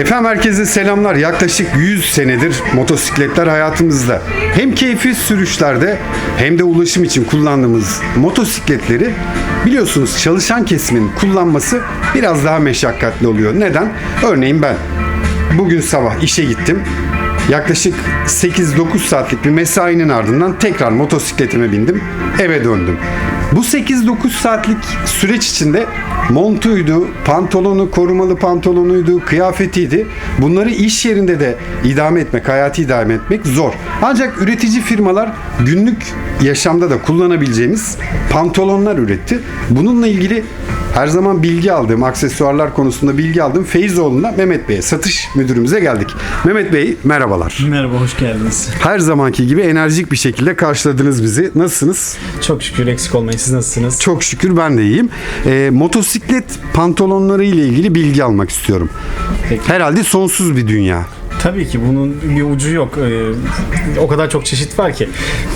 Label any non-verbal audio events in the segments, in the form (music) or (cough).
Efendim herkese selamlar. Yaklaşık 100 senedir motosikletler hayatımızda. Hem keyfi sürüşlerde hem de ulaşım için kullandığımız motosikletleri biliyorsunuz çalışan kesimin kullanması biraz daha meşakkatli oluyor. Neden? Örneğin ben bugün sabah işe gittim. Yaklaşık 8-9 saatlik bir mesainin ardından tekrar motosikletime bindim. Eve döndüm. Bu 8-9 saatlik süreç içinde montuydu, pantolonu, korumalı pantolonuydu, kıyafetiydi. Bunları iş yerinde de idame etmek, hayatı idame etmek zor. Ancak üretici firmalar günlük yaşamda da kullanabileceğimiz pantolonlar üretti. Bununla ilgili her zaman bilgi aldığım, aksesuarlar konusunda bilgi aldığım Feyzoğlu'na Mehmet Bey'e, satış müdürümüze geldik. Mehmet Bey merhabalar. Merhaba, hoş geldiniz. Her zamanki gibi enerjik bir şekilde karşıladınız bizi. Nasılsınız? Çok şükür eksik olmayın. Siz nasılsınız? Çok şükür ben de iyiyim. Ee, motosiklet pantolonları ile ilgili bilgi almak istiyorum. Peki. Herhalde sonsuz bir dünya. Tabii ki bunun bir ucu yok. Ee, o kadar çok çeşit var ki.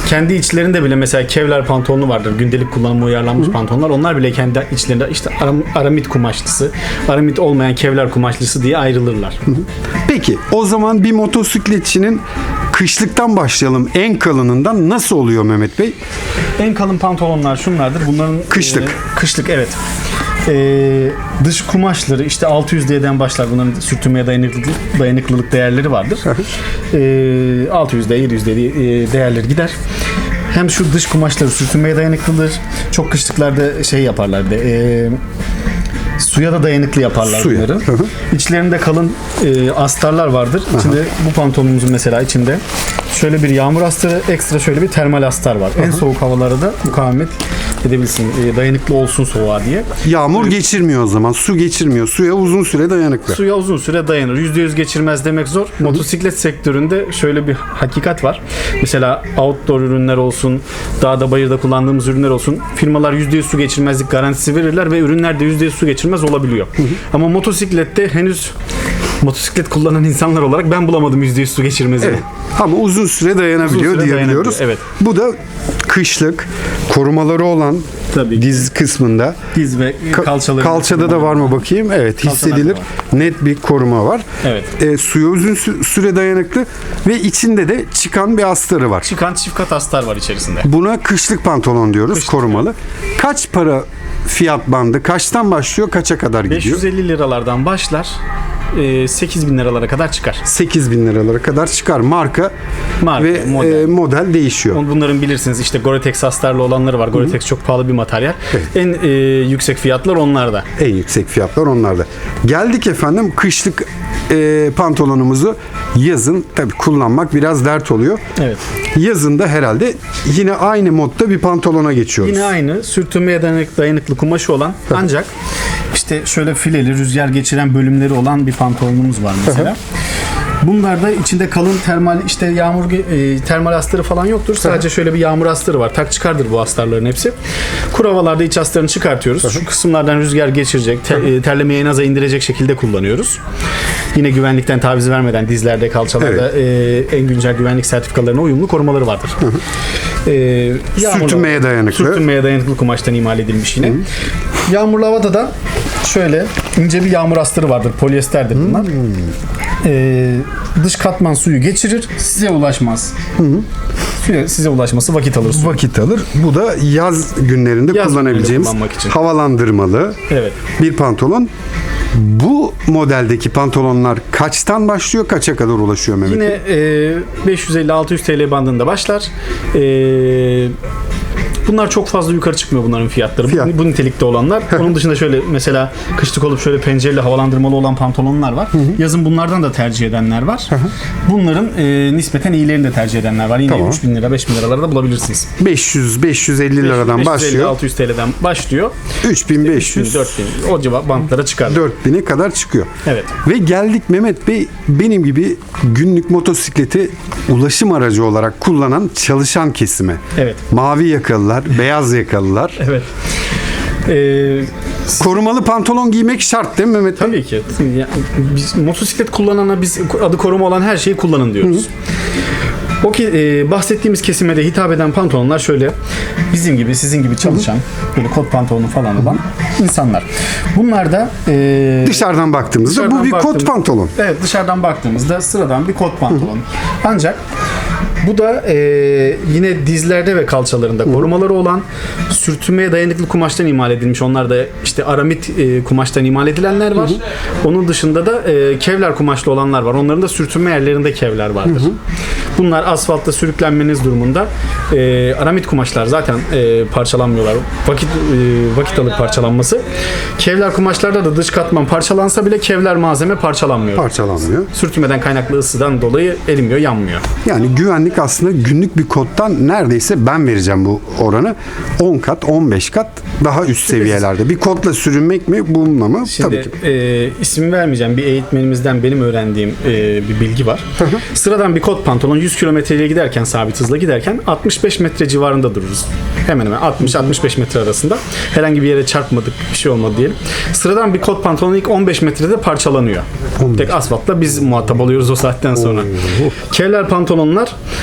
Kendi içlerinde bile mesela kevlar pantolonu vardır. Gündelik kullanıma uyarlanmış pantolonlar. Onlar bile kendi içlerinde işte aram, aramit kumaşlısı, aramit olmayan kevlar kumaşlısı diye ayrılırlar. Peki o zaman bir motosikletçinin kışlıktan başlayalım. En kalınından nasıl oluyor Mehmet Bey? En kalın pantolonlar şunlardır. Bunların Kışlık. e, kışlık evet. E, dış kumaşları işte 600D'den başlar. Bunların sürtünmeye dayanıklılık, dayanıklılık değerleri vardır. e, 600D, 700D diye e, değerleri gider. Hem şu dış kumaşları sürtünmeye dayanıklıdır. Çok kışlıklarda şey yaparlar de. E, suya da dayanıklı yaparlar Suya. bunları. İçlerinde kalın e, astarlar vardır. İçinde bu pantolonumuzun mesela içinde şöyle bir yağmur astarı, ekstra şöyle bir termal astar var. En soğuk havalara da mukavemet edebilsin, e, dayanıklı olsun soğuğa diye. Yağmur geçirmiyor o zaman. Su geçirmiyor. Suya uzun süre dayanıklı. Suya uzun süre dayanır. %100 geçirmez demek zor. Motosiklet sektöründe şöyle bir hakikat var. Mesela outdoor ürünler olsun, dağda bayırda kullandığımız ürünler olsun. Firmalar %100 su geçirmezlik garantisi verirler ve ürünler de %100 su geçirmez olabiliyor. Ama motosiklette henüz motosiklet kullanan insanlar olarak ben bulamadım %100 su geçirmezini. Evet. Ama uzun süre dayanabiliyor Uzun süre diyebiliyoruz. evet. Bu da kışlık korumaları olan Tabii. diz kısmında Diz ve Ka- kalçaları. Kalçada da var mı bakayım? Evet hissedilir. Net bir koruma var. Evet. E, suya uzun sü- süre dayanıklı ve içinde de çıkan bir astarı var. Çıkan çift kat astar var içerisinde. Buna kışlık pantolon diyoruz Kışlık, korumalı. Kaç para fiyat bandı? Kaçtan başlıyor? Kaça kadar gidiyor? 550 liralardan başlar. 8 bin liralara kadar çıkar. 8 bin liralara kadar çıkar. Marka, Marka, ve model. e, model değişiyor. Bunların bilirsiniz işte Gore-Tex astarlı olanları var. Gore-Tex çok pahalı bir materyal. En e, yüksek fiyatlar onlarda. En yüksek fiyatlar onlarda. Geldik efendim kışlık e, pantolonumuzu yazın tabi kullanmak biraz dert oluyor. Evet. Yazın da herhalde yine aynı modda bir pantolona geçiyoruz. Yine aynı sürtünmeye dayanık, dayanıklı kumaşı olan ancak işte şöyle fileli rüzgar geçiren bölümleri olan bir pantolonumuz var mesela. Bunlarda içinde kalın termal işte yağmur e, termal astarı falan yoktur. Sadece şöyle bir yağmur astarı var. Tak çıkardır bu astarların hepsi. Kuravalarda iç astarını çıkartıyoruz. Şu kısımlardan rüzgar geçirecek, te- e, terlemeyi en aza indirecek şekilde kullanıyoruz. Yine güvenlikten taviz vermeden dizlerde, kalçalarda e, en güncel güvenlik sertifikalarına uyumlu korumaları vardır. E, yağmurlu- Sürtünmeye dayanıklı. Sürtünmeye dayanıklı kumaştan imal edilmiş yine. Yağmurlu havada da şöyle ince bir yağmur astarı vardır. Polyesterdir bunlar. Ee, dış katman suyu geçirir, size ulaşmaz. Suya- size ulaşması vakit alır. su. Vakit alır. Bu da yaz günlerinde Yaz kullanabileceğimiz günlerinde kullanmak için. havalandırmalı Evet. bir pantolon. Bu modeldeki pantolonlar kaçtan başlıyor, kaça kadar ulaşıyor Mehmet? Yine e, 550-600 TL bandında başlar. E, bunlar çok fazla yukarı çıkmıyor bunların fiyatları. Fiyat. Bu, bu nitelikte olanlar. (laughs) Onun dışında şöyle mesela kışlık olup şöyle pencereli havalandırmalı olan pantolonlar var. Yazın bunlardan da tercih edenler var. Bunların e, nispeten iyilerini de tercih edenler var. Yine Tamam. 3000 lira 5000 liralarda bulabilirsiniz. 500 550 liradan başlıyor. 600 TL'den başlıyor. 3500 3000 4000 o civar bantlara çıkar. 4000'e kadar çıkıyor. Evet. Ve geldik Mehmet Bey benim gibi günlük motosikleti ulaşım aracı olarak kullanan çalışan kesime. Evet. Mavi yakalılar, beyaz yakalılar. (laughs) Evet. E, Korumalı pantolon giymek şart değil mi Mehmet Bey? Tabii ki. Ya, biz motosiklet kullanana biz adı koruma olan her şeyi kullanın diyoruz. O ki e, bahsettiğimiz kesime de hitap eden pantolonlar şöyle bizim gibi sizin gibi çalışan böyle kot pantolonu falan olan insanlar. Bunlar da e, Dışarıdan baktığımızda bu Dışarıdan bir kot baktığımız- pantolon. Evet dışarıdan baktığımızda sıradan bir kot pantolon. Ancak bu da e, yine dizlerde ve kalçalarında korumaları olan sürtünmeye dayanıklı kumaştan imal edilmiş. Onlar da işte aramit e, kumaştan imal edilenler var. Onun dışında da e, kevlar kumaşlı olanlar var. Onların da sürtünme yerlerinde kevlar vardır. Bunlar asfaltta sürüklenmeniz durumunda e, aramit kumaşlar zaten e, parçalanmıyorlar. Vakit e, vakit alır parçalanması. Kevlar kumaşlarda da dış katman parçalansa bile kevlar malzeme parçalanmıyor. Parçalanmıyor. Sürtünmeden kaynaklı ısıdan dolayı erimiyor, yanmıyor. Yani güvenlik aslında günlük bir kottan neredeyse ben vereceğim bu oranı. 10 kat, 15 kat daha üst seviyelerde. Bir kotla sürünmek mi bununla mı? Tabii Şimdi ki. e, isim vermeyeceğim bir eğitmenimizden benim öğrendiğim e, bir bilgi var. Sıradan bir kot pantolon 100 kilometreyle giderken sabit hızla giderken 65 metre civarında dururuz. Hemen hemen 60-65 metre arasında. Herhangi bir yere çarpmadık bir şey olmadı diyelim. Sıradan bir kot pantolon ilk 15 metrede parçalanıyor. Tek asfaltla biz muhatap oluyoruz o saatten sonra. Kevlar pantolonlar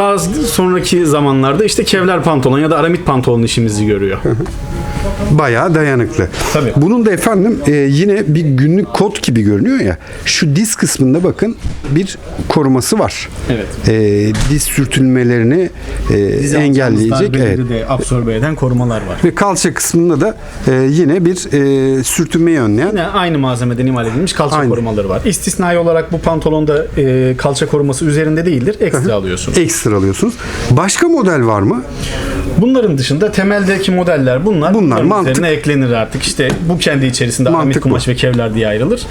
daha sonraki zamanlarda işte kevlar pantolon ya da aramit pantolon işimizi görüyor. Bayağı dayanıklı. Tabii. Bunun da efendim e, yine bir günlük kot gibi görünüyor ya. Şu diz kısmında bakın bir koruması var. Evet. E, diz sürtünmelerini e, Dizi engelleyecek. Evet. de absorbe eden korumalar var. Ve kalça kısmında da e, yine bir e, sürtünmeyi önleyen Yine aynı malzemeden imal edilmiş kalça Aynı. korumaları var. İstisnai olarak bu pantolonda e, kalça koruması üzerinde değildir. Ekstra alıyorsunuz. ekstra alıyorsunuz. Başka model var mı? Bunların dışında temeldeki modeller bunlar. Bunlar mantık- üzerine eklenir artık. İşte bu kendi içerisinde Mantık kumaş ve kevlar diye ayrılır.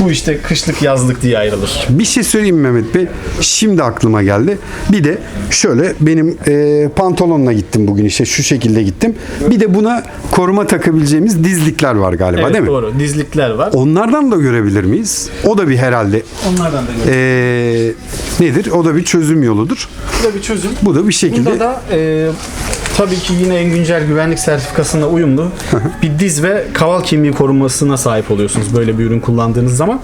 Bu işte kışlık yazlık diye ayrılır. Bir şey söyleyeyim Mehmet Bey. Şimdi aklıma geldi. Bir de şöyle benim e, pantolonla gittim bugün işte şu şekilde gittim. Bir de buna koruma takabileceğimiz dizlikler var galiba Evet değil mi? doğru. Dizlikler var. Onlardan da görebilir miyiz? O da bir herhalde Onlardan da e, nedir? O da bir çözüm yoludur. Bu da bir çözüm. Bu da bir şekilde Bunda da e, tabii ki yine en güncel güvenlik sertifikasına uyumlu bir diz ve kaval kemiği korumasına sahip oluyorsunuz böyle bir ürün kullandığınız zaman.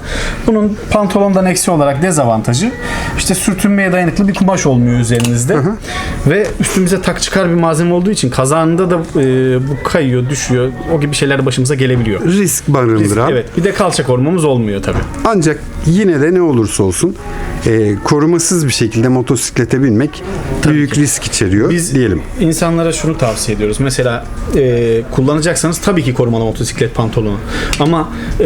Bunun pantolondan eksi olarak dezavantajı işte sürtünmeye dayanıklı bir kumaş olmuyor üzerinizde ve üstümüze tak çıkar bir malzeme olduğu için kazanında da e, bu kayıyor, düşüyor. O gibi şeyler başımıza gelebiliyor. risk barındıran. Evet. Bir de kalça korumamız olmuyor tabii. Ancak yine de ne olursa olsun e, korumasız bir şekilde motosiklete binmek büyük risk içeriyor Biz diyelim. insanlara şunu tavsiye ediyoruz. Mesela e, kullanacaksanız tabii ki korumalı motosiklet pantolonu. Ama e,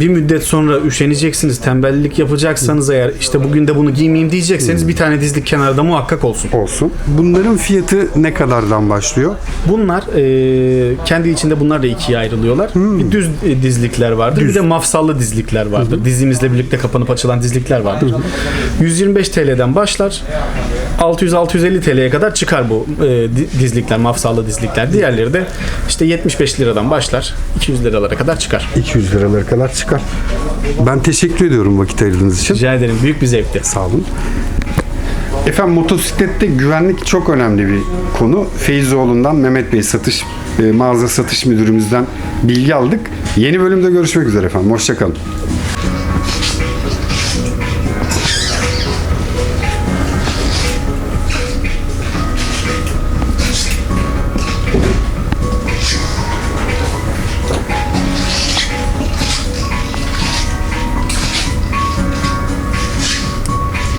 bir müddet sonra üşeneceksiniz, tembellik yapacaksanız eğer işte bugün de bunu giymeyeyim diyecekseniz bir tane dizlik kenarda muhakkak olsun. Olsun. Bunların fiyatı ne kadardan başlıyor? Bunlar e, kendi içinde bunlar da ikiye ayrılıyorlar. Bir düz e, dizlikler vardır. Bir de mafsallı dizlikler vardır. Dizimizle birlikte kapanıp açılan dizlikler vardır. 125 TL'den başlar. 600-650 TL'ye kadar çıkar bu e, di- dizlikler, mafsallı dizlikler. Diğerleri de işte 75 liradan başlar. 200 liralara kadar çıkar. 200 liralara kadar çıkar. Ben teşekkür ediyorum vakit ayırdığınız için. Rica ederim. Büyük bir zevkti. Sağ olun. Efendim motosiklette güvenlik çok önemli bir konu. Feyzoğlu'ndan Mehmet Bey satış e, mağaza satış müdürümüzden bilgi aldık. Yeni bölümde görüşmek üzere efendim. Hoşçakalın.